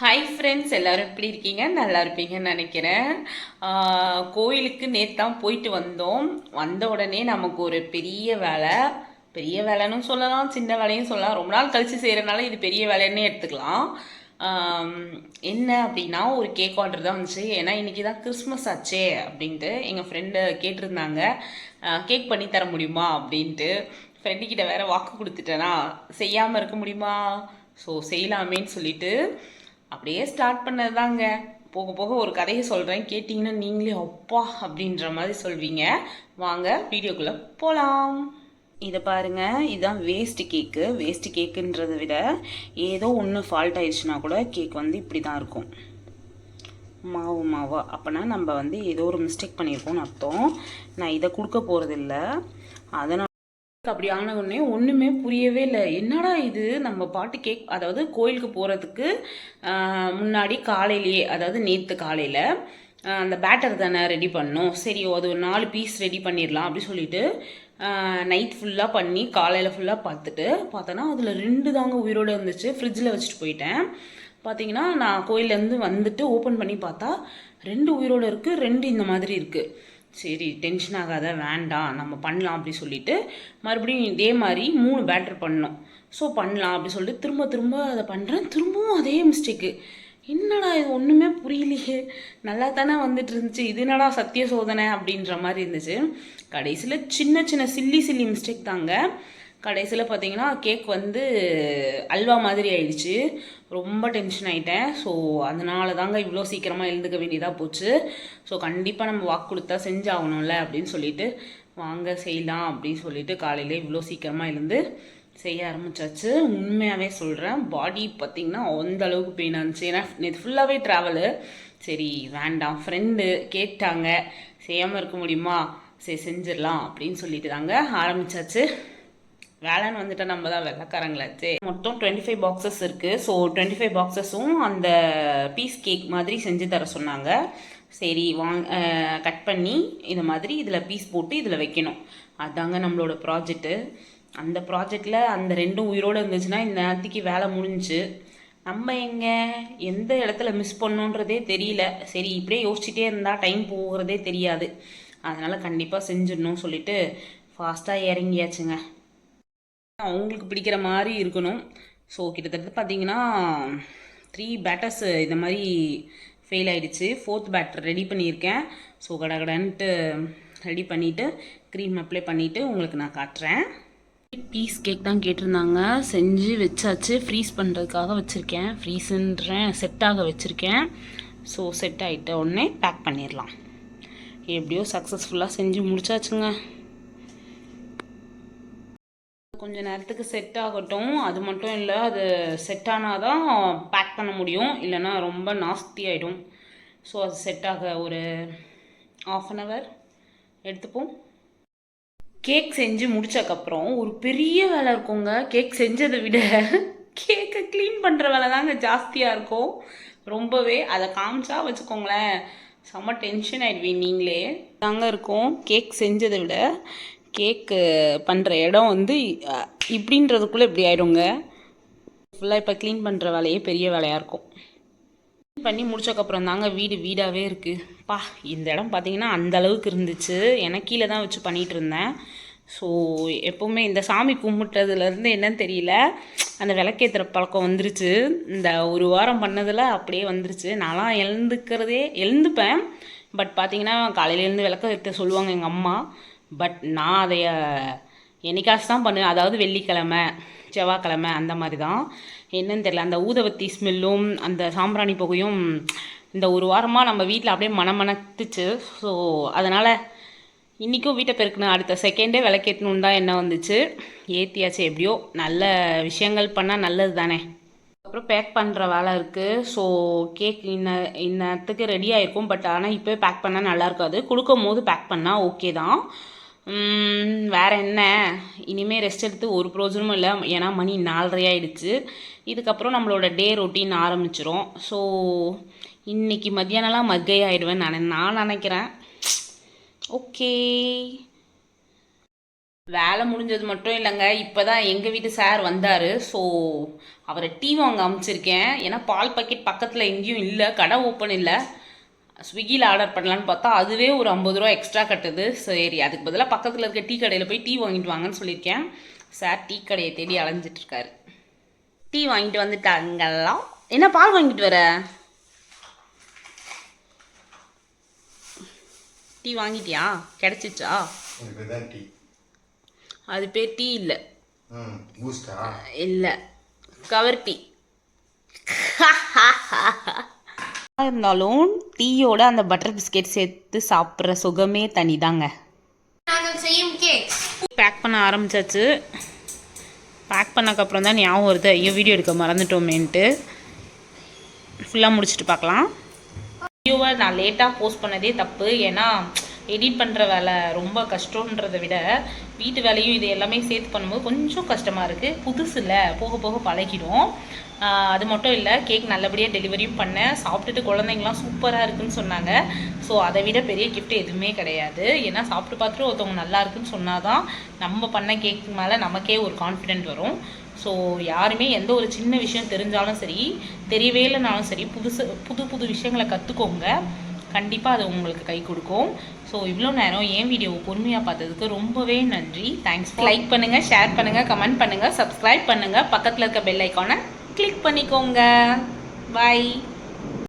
Hi friends எல்லோரும் எப்படி இருக்கீங்க? நல்லா இருப்பீங்கன்னு நினைக்கிறேன். கோயிலுக்கு நேற்று தான் போயிட்டு வந்தோம். வந்த உடனே நமக்கு ஒரு பெரிய வேலை. பெரிய வேலைன்னு சொல்லலாம் சின்ன வேலையும் சொல்லலாம். ரொம்ப நாள் கழித்து செய்கிறனால இது பெரிய வேலைன்னே எடுத்துக்கலாம். என்ன அப்படின்னா ஒரு கேக் ஆர்டர் தான் வந்துச்சு. ஏன்னா இன்றைக்கி தான் கிறிஸ்மஸ் ஆச்சே அப்படின்ட்டு எங்கள் ஃப்ரெண்டு கேட்டிருந்தாங்க. கேக் பண்ணி தர முடியுமா அப்படின்ட்டு. ஃப்ரெண்டுக்கிட்ட வேறு வாக்கு கொடுத்துட்டேனா செய்யாமல் இருக்க முடியுமா? ஸோ செய்யலாமேன்னு சொல்லிட்டு அப்படியே ஸ்டார்ட் பண்ணது தாங்க போக போக ஒரு கதையை சொல்கிறேன் கேட்டிங்கன்னா நீங்களே அப்பா! அப்படின்ற மாதிரி சொல்வீங்க. வாங்க வீடியோக்குள்ளே போகலாம் இதை பாருங்கள் இதுதான் வேஸ்ட் கேக்கு வேஸ்ட் கேக்குன்றதை விட ஏதோ ஒன்று ஃபால்ட் ஆயிடுச்சுன்னா கூட கேக் வந்து இப்படி தான் இருக்கும். மாவு மாவா. அப்போனா நம்ம வந்து ஏதோ ஒரு மிஸ்டேக் பண்ணியிருக்கோம்னு அர்த்தம். நான் இதை கொடுக்க போகிறதில்ல அதனால் அப்படி ஆன உடனே ஒன்றுமே புரியவே இல்லை. என்னடா இது? நம்ம பாட்டு கேக் அதாவது கோயிலுக்கு போகிறதுக்கு முன்னாடி காலையிலேயே அதாவது நேற்று காலையில் அந்த பேட்டர் தானே ரெடி பண்ணோம் சரி அது ஒரு நாலு பீஸ் ரெடி பண்ணிடலாம் அப்படி சொல்லிட்டு நைட் ஃபுல்லாக பண்ணி காலையில் ஃபுல்லாக பார்த்துட்டு பார்த்தோன்னா அதில் ரெண்டு தாங்க உயிரோடு இருந்துச்சு. ஃப்ரிட்ஜில் வச்சுட்டு போயிட்டேன். பார்த்தீங்கன்னா நான் கோயிலேருந்து வந்துட்டு ஓப்பன் பண்ணி பார்த்தா ரெண்டு உயிரோடு இருக்குது ரெண்டு இந்த மாதிரி இருக்குது சரி டென்ஷன் ஆகாத வேண்டாம் நம்ம பண்ணலாம் அப்படி சொல்லிட்டு மறுபடியும் இதே மாதிரி மூணு பேட்டர் பண்ணோம். ஸோ பண்ணலாம் அப்படி சொல்லிட்டு திரும்ப திரும்ப அதை பண்ணுறேன் திரும்பவும் அதே மிஸ்டேக்கு என்னடா இது? ஒன்றுமே புரியலையே. நல்லா தானே வந்துட்டு இருந்துச்சு. இது என்னடா சத்திய சோதனை அப்படின்ற மாதிரி இருந்துச்சு. கடைசியில் சின்ன சின்ன சில்லி சில்லி மிஸ்டேக் தாங்க. கடைசியில் பார்த்தீங்கன்னா கேக் வந்து அல்வா மாதிரி ஆயிடுச்சு. ரொம்ப டென்ஷன் ஆயிட்டேன். ஸோ அதனால தாங்க இவ்வளோ சீக்கிரமாக எழுந்துக்க வேண்டியதாக போச்சு. ஸோ கண்டிப்பாக நம்ம வாக்கு கொடுத்தா செஞ்சாகணும்ல அப்படின்னு சொல்லிட்டு வாங்க செய்யலாம் அப்படின்னு சொல்லிட்டு காலையில இவ்வளோ சீக்கிரமாக எழுந்து செய்ய ஆரம்பிச்சாச்சு. உண்மையாகவே சொல்கிறேன் பாடி பார்த்திங்கன்னா அந்த அளவுக்கு பெயின் இருந்துச்சு. ஏன்னா நேற்று ஃபுல்லாகவே ட்ராவலு சரி வேண்டாம். ஃப்ரெண்டு கேட்டாங்க செய்யாமல் இருக்க முடியுமா? சரி செஞ்சிடலாம் அப்படின்னு சொல்லிட்டு தாங்க ஆரம்பித்தாச்சு வேலைன்னு வந்துட்டு நம்ம தான் வெள்ளக்காரங்களாச்சு மொத்தம் டுவெண்ட்டி ஃபைவ் பாக்ஸஸ் இருக்குது ஸோ டுவெண்ட்டி ஃபைவ் பாக்ஸஸும் அந்த பீஸ் கேக் மாதிரி செஞ்சு தர சொன்னாங்க. சரி வாங் கட் பண்ணி இந்த மாதிரி இதில் பீஸ் போட்டு இதில் வைக்கணும். அதாங்க நம்மளோட ப்ராஜெக்ட்டு அந்த ப்ராஜெக்டில் அந்த ரெண்டும் உயிரோடு இருந்துச்சுன்னா இந்த நேரத்துக்கு வேலை முடிஞ்சுச்சு நம்ம எங்கே? எந்த இடத்துல மிஸ் பண்ணோன்றதே தெரியல. சரி இப்படியே யோசிச்சுட்டே இருந்தால் டைம் போகிறதே தெரியாது. அதனால் கண்டிப்பாக செஞ்சிடணும் சொல்லிட்டு ஃபாஸ்ட்டாக இறங்கியாச்சுங்க. அவங்களுக்கு பிடிக்கிற மாதிரி இருக்கணும். ஸோ கிட்டத்தட்ட பார்த்தீங்கன்னா த்ரீ பேட்டர்ஸ் இந்த மாதிரி ஃபெயில் ஆகிடுச்சு ஃபோர்த் பேட்டர் ரெடி பண்ணியிருக்கேன். ஸோ கடகடன்ட்டு ரெடி பண்ணிவிட்டு க்ரீம் அப்ளை பண்ணிவிட்டு உங்களுக்கு நான் காட்டுறேன். பீஸ் கேக் தான் கேட்டிருந்தாங்க. செஞ்சு வச்சாச்சு. ஃப்ரீஸ் பண்ணுறதுக்காக வச்சுருக்கேன். ஃப்ரீஸுன்றேன் செட்டாக வச்சுருக்கேன். ஸோ செட் ஆகிட்ட உடனே பேக் பண்ணிடலாம். எப்படியோ சக்ஸஸ்ஃபுல்லாக செஞ்சு முடிச்சாச்சுங்க. கொஞ்ச நேரத்துக்கு செட் ஆகட்டும். அது மட்டும் இல்லை அது செட் ஆனால் தான் பேக் பண்ண முடியும். இல்லைன்னா ரொம்ப நாஸ்தி ஆகிடும் ஸோ அது செட் ஆக ஒரு ஆஃப் அன் ஹவர் எடுத்துப்போம். கேக் செஞ்சு முடிச்சக்கப்புறம் ஒரு பெரிய வேலை இருக்குங்க. கேக் செஞ்சதை விட கேக்கை க்ளீன் பண்ணுற வேலை தாங்க ஜாஸ்தியாக இருக்கும். ரொம்பவே அதை காமிச்சா வச்சுக்கோங்களேன். செம்ம டென்ஷன் ஆயிடுவீங்க நீங்களே. தாங்க இருக்கும். கேக் செஞ்சதை விட கேக்கு பண்ணுற இடம் வந்து இப்படின்றதுக்குள்ளே இப்படி ஆயிடுங்க. ஃபுல்லாக இப்போ க்ளீன் பண்ணுற வேலையே பெரிய வேலையாக இருக்கும். க்ளீன் பண்ணி முடிச்சக்கப்புறம் தாங்க வீடு வீடாகவே இருக்குது பா இந்த இடம் பார்த்தீங்கன்னா அந்த அளவுக்கு இருந்துச்சு. எனக்கு கீழே தான் வச்சு பண்ணிகிட்டு இருந்தேன். ஸோ எப்போவுமே இந்த சாமி கும்பிட்டதுலேருந்து என்னன்னு தெரியல. அந்த விளக்கேற்றுற பழக்கம் வந்துருச்சு. இந்த ஒரு வாரம் பண்ணதில் அப்படியே வந்துருச்சு. நான்லாம் எழுந்துக்கிறதே எழுந்துப்பேன். பட் பார்த்தீங்கன்னா காலையிலேருந்து விளக்க ஏற்ற சொல்லுவாங்க எங்கள் அம்மா. பட் நான் அதை என்னைக்காச்சும் தான் பண்ணுவேன். அதாவது வெள்ளிக்கிழமை செவ்வாய்க்கிழமை அந்த மாதிரி தான் என்னன்னு தெரியல. அந்த ஊதவத்தி ஸ்மெல்லும் அந்த சாம்பிராணி புகையும் இந்த ஒரு வாரமாக நம்ம வீட்டில் அப்படியே மனமணத்துச்சு ஸோ அதனால் இன்றைக்கும் வீட்டை பெருக்கணும். அடுத்த செகண்டே விளக்கேற்றணும் தான் என்ன வந்துச்சு. ஏற்றியாச்சு எப்படியோ. நல்ல விஷயங்கள் பண்ணால் நல்லது தானே. அப்புறம் பேக் பண்ணுற வேலை இருக்குது ஸோ கேக் இன்ன இன்னத்துக்கு ரெடி ஆகிருக்கும் பட் ஆனால் இப்போ பேக் பண்ணால் நல்லா இருக்காது. கொடுக்கும் போது பேக் பண்ணால் ஓகே தான். வேறு என்ன? இனிமேல் ரெஸ்ட் எடுத்து ஒரு ப்ரோஜனமும் இல்லை. ஏன்னா மணி நாலரை ஆயிடுச்சு. இதுக்கப்புறம் நம்மளோட டே ரொட்டீன் ஆரம்பிச்சிரும். ஸோ இன்றைக்கி மத்தியானம்லாம் மக்கை ஆகிடுவேன் நான் நான் நினைக்கிறேன். ஓகே வேலை முடிஞ்சது மட்டும் இல்லைங்க. இப்போ தான் எங்கள் வீட்டு சார் வந்தார். ஸோ அவரை டீ வாங்க அமைச்சிருக்கேன். ஏன்னா பால் பாக்கெட் பக்கத்தில் எங்கேயும் இல்லை. கடை ஓப்பன் இல்லை. ஸ்விக்கியில் ஆர்டர் பண்ணலான்னு பார்த்தா அதுவே ஒரு ஐம்பது ரூபா எக்ஸ்ட்ரா கட்டுது. சரி அதுக்கு பதிலாக பக்கத்தில் இருக்க டீ கடையில் போய் டீ வாங்கிட்டு வாங்கன்னு சொல்லியிருக்கேன். சார் டீ கடையை தேடி அலைஞ்சிட்டு இருக்காரு. டீ வாங்கிட்டு வந்துட்டாங்கலாம் என்ன பால் வாங்கிட்டு வர? டீ வாங்கிட்டியா? கிடைச்சிச்சா? அது பேர் டீ. இல்லை. இல்லை. Cover tea. இருந்தாலும் டீயோட அந்த பட்டர் பிஸ்கெட் சேர்த்து சாப்பிட்ற சுகமே செய்யும் கேக் பேக் பண்ண ஆரம்பிச்சாச்சு. பேக் பண்ணக்கப்புறம் தான் ஞாபகம் வருது. ஐயோ வீடியோ எடுக்க மறந்துட்டோமேன்ட்டு. ஃபுல்லாக முடிச்சுட்டு பார்க்கலாம். வீடியோவை நான் லேட்டாக போஸ்ட் பண்ணதே தப்பு. ஏன்னா எடிட் பண்ணுற வேலை ரொம்ப கஷ்டன்றதை விட வீட்டு வேலையும் இது எல்லாமே சேர்த்து பண்ணும்போது கொஞ்சம் கஷ்டமாக இருக்குது புதுசு இல்லை போக போக பழகிடும். அது மட்டும் இல்லை கேக் நல்லபடியாக டெலிவரியும் பண்ணேன் சாப்பிட்டுட்டு குழந்தைங்களாம் சூப்பராக இருக்குன்னு சொன்னாங்க. ஸோ அதை விட பெரிய கிஃப்ட் எதுவுமே கிடையாது. ஏன்னா சாப்பிட்டு பார்த்துட்டு ஒருத்தவங்க நல்லா இருக்குன்னு சொன்னாதான் நம்ம பண்ண கேக் மேலே நமக்கே ஒரு கான்ஃபிடென்ட் வரும். ஸோ யாருமே எந்த ஒரு சின்ன விஷயம் தெரிஞ்சாலும் சரி தெரியவே இல்லைனாலும் சரி புதுசு புது புது விஷயங்களை கற்றுக்கோங்க கண்டிப்பாக அது உங்களுக்கு கை கொடுக்கும். ஸோ இவ்வளோ நேரம் என் வீடியோவை பொறுமையாக பார்த்ததுக்கு ரொம்பவே நன்றி. தேங்க்ஸ் லைக் பண்ணுங்கள் ஷேர் பண்ணுங்கள் கமெண்ட் பண்ணுங்கள் சப்ஸ்கிரைப் பண்ணுங்கள் பக்கத்தில் இருக்க பெல் ஐக்கானை கிளிக் பண்ணிக்கோங்க. பாய்